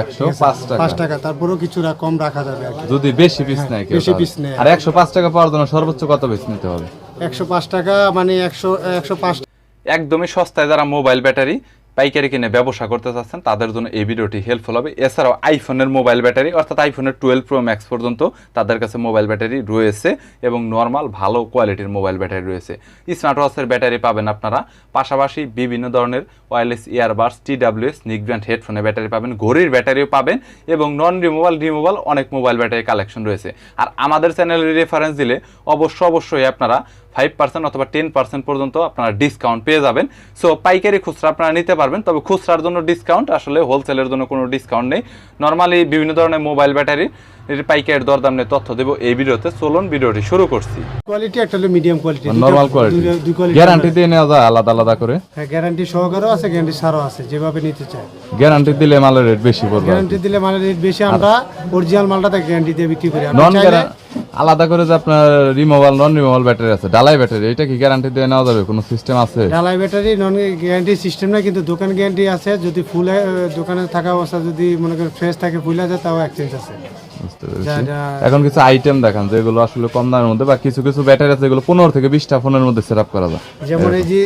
একশো পাঁচ টাকা। পাঁচ টাকা তারপরেও কিছুটা কম রাখা যাবে যদি বেশি পিস নেয় বেশি নেয়। আর একশো পাঁচ টাকা পাওয়ার জন্য সর্বোচ্চ কত পিস নিতে হবে? একশো পাঁচ টাকা মানে একশো একশো পাঁচ একদমই সস্তায় যারা মোবাইল ব্যাটারি পাইকারি কিনে ব্যবসা করতে চাচ্ছেন, তাদের জন্য এই ভিডিওটি হেল্পফুল হবে। এছাড়াও আইফোনের মোবাইল ব্যাটারি অর্থাৎ আইফোনের টুয়েলভ প্রো ম্যাক্স পর্যন্ত তাদের কাছে মোবাইল ব্যাটারি রয়েছে এবং নর্মাল ভালো কোয়ালিটির মোবাইল ব্যাটারি রয়েছে। স্মার্ট ওয়াচের ব্যাটারি পাবেন আপনারা। পাশাপাশি বিভিন্ন ধরনের ওয়্যারলেস ইয়ারবাডস টিডাব্লিউএস নিক ব্র্যান্ড হেডফোনের ব্যাটারি পাবেন, ঘড়ির ব্যাটারিও পাবেন এবং নন রিমুভাল রিমুভাল অনেক মোবাইল ব্যাটারি কালেকশন রয়েছে। আর আমাদের চ্যানেলের রেফারেন্স দিলে অবশ্য অবশ্যই আপনারা ফাইভ পার্সেন্ট অথবা টেন পার্সেন্ট পর্যন্ত আপনারা ডিসকাউন্ট পেয়ে যাবেন। সো পাইকারি খুচরা আপনারা নিতে পারবেন তবে খুচরার জন্য ডিসকাউন্ট আসলে হোলসেলের জন্য কোনো ডিসকাউন্ট নেই। নর্মালি বিভিন্ন ধরনের মোবাইল ব্যাটারি এর পাইকারির দরদাম নিয়ে তথ্য দেবো এই ভিডিওতে। চলুন ভিডিওটি শুরু করছি। কোয়ালিটি একটা হলো মিডিয়াম কোয়ালিটি নর্মাল কোয়ালিটি দুই কোয়ালিটি গ্যারান্টি দিয়ে নেওয়া যায় আলাদা আলাদা করে। হ্যাঁ গ্যারান্টি সহকারেও আছে গ্যারান্টি ছাড়ও আছে যেভাবে নিতে চায়। গ্যারান্টি দিলে মালের রেট বেশি পড়বে গ্যারান্টি দিলে মালের রেট বেশি আমরা অরিজিনাল মালটাতে গ্যারান্টি দিয়ে বিক্রি করি। নন আলাদা করে যে আপনার রিমোভাল নন রিমোভাল ব্যাটারি আছে ডালাই ব্যাটারি এটা কি গ্যারান্টি দিয়ে নেওয়া যাবে? কোনো সিস্টেম আছে? ঢালাই ব্যাটারি নন গ্যারান্টি সিস্টেম না কিন্তু দোকান গ্যারান্টি আছে। যদি ফুল দোকানে থাকা অবস্থা যদি মনে করেন ফ্রেশ থাকে ফুলে যায় তাও এক্সচেঞ্জ আছে। এখন কিছু আইটেম দেখান যেগুলো আসলে কম দামের মধ্যে বা কিছু কিছু ব্যাটারি আছে যেগুলো পনেরো থেকে বিশটা ফোনের মধ্যে সেট আপ করা যায়। যেমন এই যে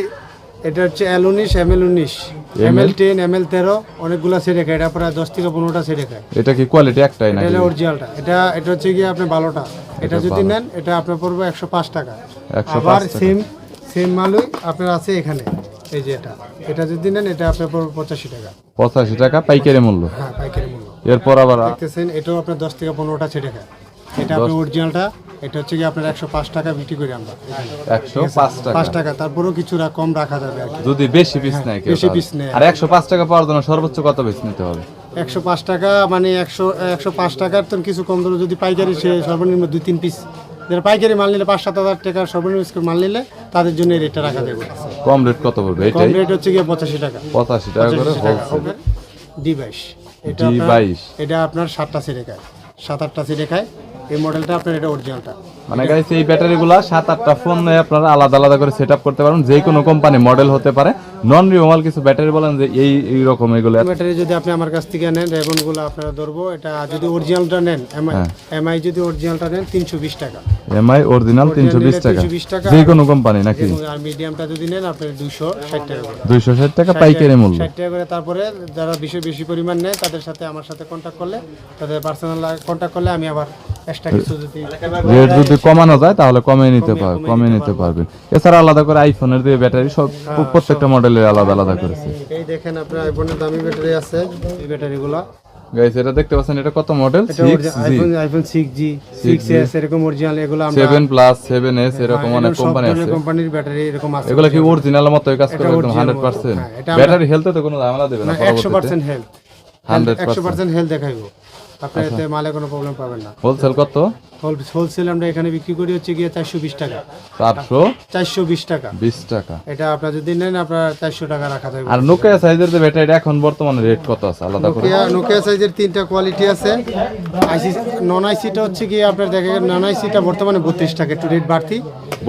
এটা হচ্ছে এল উনিশ এম এল? উনিশ M L ten M L তেরো অনেকগুলো সেট খায়। এটা প্রায় দশ থেকে পনেরোটা সেট খায়। এটা কি কোয়ালিটি একটাই এটা অরিজিনালটা এটা এটা হচ্ছে গিয়ে আপনি ভালোটা এটা যদি নেন এটা আপনার পড়বে একশো পাঁচ টাকা। 105 আবার সেম সেম মালই আপনার আছে এখানে। এই যে এটা। এটা যদি নেন এটা আপনার পড়বে পঁচাশি টাকা। পঁচাশি টাকা পাইকারি মূল্য। হ্যাঁ পাইকারি মূল্য। এরপর আবার দেখতেছেন এটাও আপনার দশ থেকে পনেরোটা ছেড়ে খায়। এটা আপনার অরিজিনালটা এটা হচ্ছে কি আপনার একশো পাঁচ টাকা বিক্রি করি আমরা। একশো পাঁচ টাকা। পাঁচ টাকা তারপরেও কিছুটা কম রাখা যাবে আর কি। যদি বেশি পিস নেয় বেশি piece নেয়। আর একশো পাঁচ টাকা পাওয়ার জন্য সর্বোচ্চ কত পিস নিতে হবে? একশো পাঁচ টাকা মানে একশো একশো পাঁচ টাকার তো কিছু কম ধরো যদি পাইকারি সে সর্বনিম্ন দুই তিন পিস। যারা পাইকারি মাল নিলে পাঁচ সাত হাজার টাকার সর্বনিম্ন মাল নিলে তাদের জন্য রেটটা রাখা যাবে। কম রেট কত পড়বে? কম রেট হচ্ছে গিয়ে পঁচাশি টাকা। পঁচাশি টাকা করে টাকা ডি বাইশ। এটা এটা আপনার সাতটা সিটে খায় সাত আটটা সিটে খায় এই মডেলটা আপনার এটা অরিজিনালটা মানে গাইস এই ব্যাটারিগুলো সাত আটটা ফোন নিয়ে আপনারা আলাদা আলাদা করে সেট করতে পারেন। যে কোনো কোম্পানি মডেল হতে পারে। নন রিমোভাল কিছু ব্যাটারি বলেন যে এই এই রকম এগুলো। ব্যাটারি যদি আপনি আমার কাছ থেকে নেন রেবনগুলো আপনারা ধরবো। এটা যদি অরিজিনালটা নেন এমআই হ্যাঁ। এমআই যদি অরিজিনালটা নেন তিনশো বিশ টাকা। এমআই অরিজিনাল তিনশো বিশ টাকা। 320 টাকা। যে কোনো কোম্পানি নাকি? আর মিডিয়ামটা যদি নেন আপনার দুশো ষাট টাকা দুইশো ষাট টাকা পাইকারি মূল্য। ষাট টাকা করে তারপরে যারা বেশি বেশি পরিমাণ নেয় তাদের সাথে আমার সাথে কন্ট্যাক্ট করলে তাদের পার্সোনাল কন্ট্যাক্ট করলে আমি আবার রেট যদি কমানো যায় তাহলে কমিয়ে নিতে পার কমিয়ে নিতে পারবেন এছাড়া আলাদা করে আইফোনের দিয়ে ব্যাটারি সব হ্যাঁ, প্রত্যেকটা মডেলের আলাদা আলাদা করেছে এই দেখেন আপনার আইফোনের দামি ব্যাটারি আছে এই ব্যাটারিগুলো। গাইস এটা দেখতে পাচ্ছেন এটা কত মডেল এটা six G iPhone iPhone six G six S এরকম অরিজিনাল এগুলো আমরা সেভেন প্লাস সেভেন এস এরকম অনেক কোম্পানি আছে। কোম্পানির ব্যাটারি এরকম আছে। এগুলো কি অরিজিনাল মতো কাজ করে একদম original হান্ড্রেড মতো, পার্সেন্ট হ্যাঁ, এটা আমরা- ব্যাটারি হেলথে তো কোনো ঝামেলা দেবে না একশো পরবর্তীতে। পার্সেন্ট হেলথ 100% পার্সেন্ট হেলথ দেখাইবো। আপনার এতে মালে কোনো প্রবলেম পাবেন না। হোলসেল কত? হোলসেল আমরা এখানে বিক্রি করি হচ্ছে গিয়ে চারশো বিশ টাকা। চারশো? চারশো বিশ টাকা। বিশ টাকা। এটা আপনার যদি নেন আপনার চারশো টাকা রাখা যাবে আর নোকিয়া সাইজের যে ব্যাটারি এখন বর্তমানে রেট কত আছে? আলাদা করে। নোকিয়া নোকিয়া সাইজের তিনটা কোয়ালিটি আছে। আইসি নন আইসিটা হচ্ছে গিয়ে আপনার দেখে নন আইসিটা বর্তমানে বত্রিশ টাকা একটু রেট বাড়তি।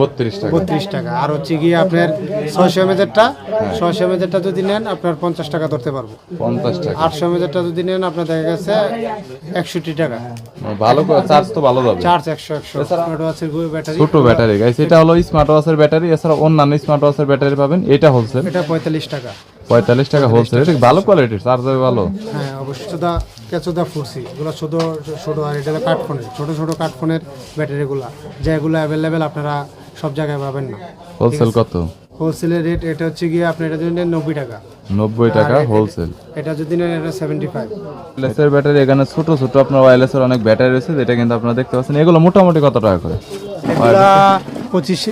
বত্রিশ টাকা। বত্রিশ টাকা। আর হচ্ছে গিয়ে আপনার ছয়শো এমএজেরটা ছয়শো এমএজেরটা যদি নেন আপনার পঞ্চাশ টাকা ধরতে পারব। পঞ্চাশ টাকা। আটশো এমএজেরটা যদি নেন আপনার দেখা গেছে একষট্টি টাকা। ভালো চার্জ তো ভালো যাবে। চার্জ একশো একশো। স্মার্ট ওয়াচের ব্যাটারি ছোট ব্যাটারি গাইস এটা হলো স্মার্ট ওয়াচের ব্যাটারি এছাড়া অন্যান্য স্মার্ট ওয়াচের ব্যাটারি পাবেন এটা হোলসেল এটা পঁয়তাল্লিশ টাকা। পঁয়তাল্লিশ টাকা হোলসেল এটা ভালো কোয়ালিটির চার্জ ভালো? হ্যাঁ অবশ্যই। চোদা কেঁচোদা ফুরসি এগুলো ছোট ছোট আর এটা কাঠফোনের ছোট ছোট কাঠফোনের ব্যাটারিগুলো যেগুলো অ্যাভেলেবেল আপনারা সব জায়গায় পাবেন না। হোলসেল কত? হোলসেলের রেট এটা হচ্ছে গিয়ে আপনি এটা যদি নেন নব্বই টাকা। নব্বই টাকা হোলসেল এটা যদি নেন এটা সেভেন্টি ফাইভ ওয়্যারলেসের ব্যাটারি এখানে ছোট ছোট আপনার ওয়্যারলেসের অনেক ব্যাটারি রয়েছে যেটা কিন্তু আপনারা দেখতে পাচ্ছেন। এগুলো মোটামুটি কত টাকা করে? এগুলা পঁচিশ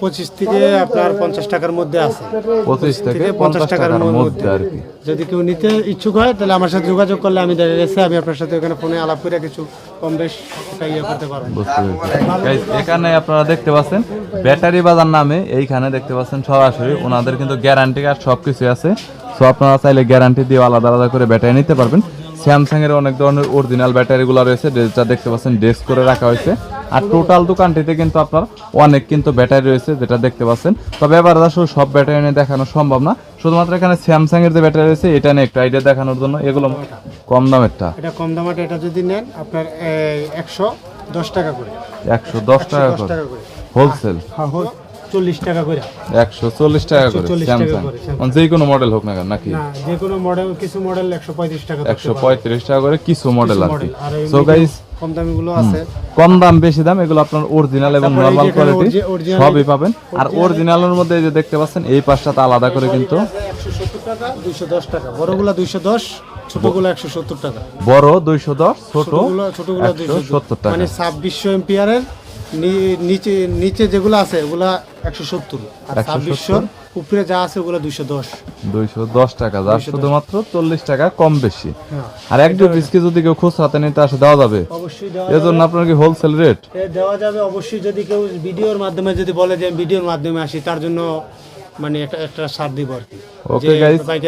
পঁচিশ থেকে আপনার পঞ্চাশ টাকার মধ্যে আছে। পঁচিশ থেকে পঞ্চাশ টাকার মধ্যে। আর কি। যদি কেউ নিতে ইচ্ছুক হয় তাহলে আমার সাথে যোগাযোগ করলে আমি দেখা গেছে। আমি আপনার সাথে ওখানে ফোনে আলাপ করে কিছু কম বেশ ইয়ে করতে পারব। এখানে আপনারা দেখতে পাচ্ছেন ব্যাটারি বাজার নামে এইখানে দেখতে পাচ্ছেন সরাসরি। ওনাদের কিন্তু গ্যারান্টি কার্ড সব কিছু আছে। সো আপনারা চাইলে গ্যারান্টি দিয়ে আলাদা আলাদা করে ব্যাটারি নিতে পারবেন। স্যামসাং এর অনেক ধরনের অরিজিনাল ব্যাটারি ব্যাটারিগুলো রয়েছে যেটা দেখতে পাচ্ছেন ডেস্ক করে রাখা হয়েছে। আর টোটাল দোকানটিতে কিন্তু আপনার অনেক কিন্তু ব্যাটারি রয়েছে যেটা দেখতে পাচ্ছেন। তবে এবার আসলে সব ব্যাটারি নিয়ে দেখানো সম্ভব না শুধুমাত্র এখানে স্যামসাং এর যে ব্যাটারি রয়েছে এটা নিয়ে একটু আইডিয়া দেখানোর জন্য। এগুলো কম দামেরটা। এটা কম দামের এটা যদি নেন আপনার একশো দশ টাকা করে। একশো দশ টাকা করে। হোলসেল হ্যাঁ চল্লিশ টাকা করে। একশো চল্লিশ টাকা করে স্যামসাং। করে, Samsung। মানে যে কোনো মডেল হোক না কেন নাকি? যে কোনো মডেল কিছু মডেল একশো পঁয়ত্রিশ টাকা একশো পঁয়ত্রিশ টাকা করে কিছু মডেল আর কি সো গাইস কম দামি গুলো আছে। কম দাম বেশি দাম এগুলো আপনার অরিজিনাল এবং নরমাল কোয়ালিটি সবই পাবেন। আর অরিজিনালের মধ্যে যে দেখতে পাচ্ছেন এই পাশটাতে আলাদা করে কিন্তু টাকা দুইশো দশ টাকা। বড়গুলা ছোটগুলো সত্তর টাকা। বড় দুইশো দশ ছোট ছোটগুলো টাকা। মানে ছাব্বিশশো এম্পিয়ারের নিচে নিচে যেগুলো আছে ওগুলা একশো সত্তর। আর ছাব্বিশশোর উপরে যা আছে ওগুলা দুইশো দশ। দুইশো দশ টাকা যার শুধুমাত্র চল্লিশ টাকা কম বেশি। হ্যাঁ। আর এক দু পিসকে যদি কেউ খুচরাতে নিতে আসে দেওয়া যাবে। অবশ্যই দেওয়া এর জন্য আপনার কি হোলসেল রেট এ দেওয়া যাবে। অবশ্যই যদি কেউ ভিডিওর মাধ্যমে যদি বলে যে ভিডিওর মাধ্যমে আসি তার জন্য মানে একটা একটা ছাড় দিব আর কি। যে guys. পাইকারি